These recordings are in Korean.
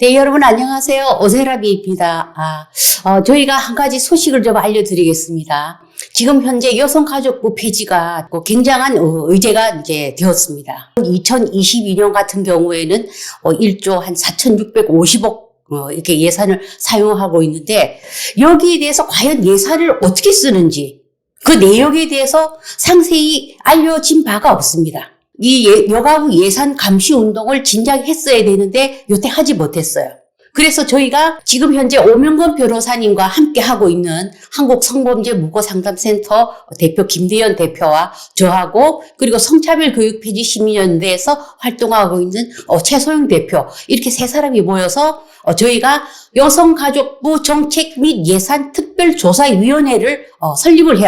네, 여러분 안녕하세요. 오세라비입니다. 아, 어, 저희가 한 가지 소식을 좀 알려드리겠습니다. 지금 현재 여성가족부 폐지가 그 굉장한 어, 의제가 이제 되었습니다. 2022년 같은 경우에는 어, 1조 한 4,650억 어, 이렇게 예산을 사용하고 있는데 여기에 대해서 과연 예산을 어떻게 쓰는지 그 내용에 대해서 상세히 알려진 바가 없습니다. 이 예- 여가부 예산 감시 운동을 진작 했어야 되는데 요때 하지 못했어요. 그래서 저희가 지금 현재 오명건 변호사님과 함께 하고 있는 한국 성범죄 무고 상담센터 대표 김대현 대표와 저하고 그리고 성차별 교육 폐지 시민연대에서 활동하고 있는 어, 최소영 대표 이렇게 세 사람이 모여서 어, 저희가 여성가족부 정책 및 예산 특별조사위원회를 어, 설립을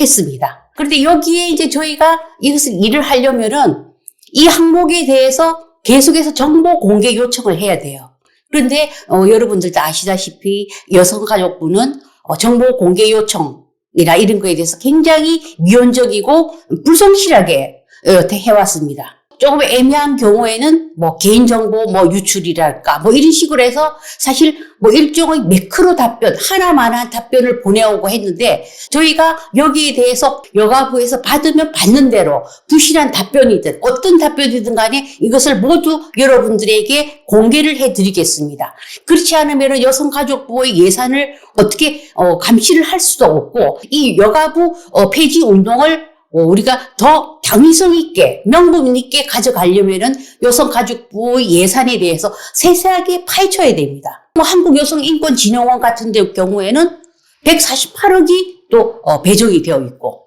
했습니다. 그런데 여기에 이제 저희가 이것을 일을 하려면은 이 항목에 대해서 계속해서 정보 공개 요청을 해야 돼요. 그런데 어, 여러분들도 아시다시피 여성가족부는 어, 정보 공개 요청이나 이런 거에 대해서 굉장히 미온적이고 불성실하게 어, 해왔습니다. 조금 애매한 경우에는 뭐 개인정보 뭐 유출이랄까 뭐 이런 식으로 해서 사실 뭐 일종의 매크로 답변 하나만한 답변을 보내오고 했는데 저희가 여기에 대해서 여가부에서 받으면 받는 대로 부실한 답변이든 어떤 답변이든 간에 이것을 모두 여러분들에게 공개를 해드리겠습니다. 그렇지 않으면 여성가족부의 예산을 어떻게 어, 감시를 할 수도 없고 이 여가부 어, 폐지 운동을 어, 우리가 더 당위성 있게 명분 있게 가져가려면은 여성가족부 예산에 대해서 세세하게 파헤쳐야 됩니다. 뭐 한국여성인권진흥원 같은 데 경우에는 148억이 또 어, 배정이 되어 있고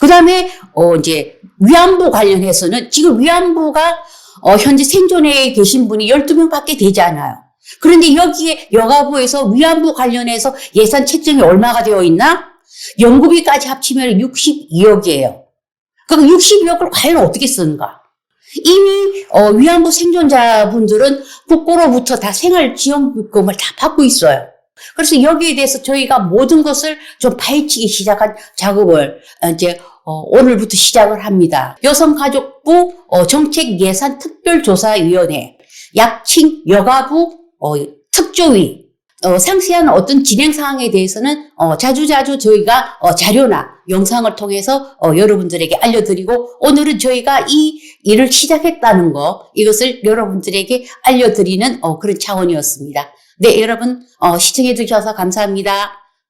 그 다음에 어, 이제 위안부 관련해서는 지금 위안부가 어, 현재 생존해 계신 분이 12명밖에 되지 않아요. 그런데 여기에 여가부에서 위안부 관련해서 예산 책정이 얼마가 되어 있나? 연구비까지 합치면 62억이에요. 그럼 62억을 과연 어떻게 쓰는가? 이미 어, 위안부 생존자분들은 국고로부터 다 생활지원금을 다 받고 있어요. 그래서 여기에 대해서 저희가 모든 것을 좀 파헤치기 시작한 작업을 어, 이제 어, 오늘부터 시작을 합니다. 여성가족부 어, 정책예산특별조사위원회, 약칭 여가부 어, 특조위 어, 상세한 어떤 진행 사항에 대해서는 어, 자주자주 저희가 어, 자료나 영상을 통해서 어, 여러분들에게 알려드리고 오늘은 저희가 이 일을 시작했다는 거 이것을 여러분들에게 알려드리는 어, 그런 차원이었습니다. 네, 여러분 어, 시청해 주셔서 감사합니다.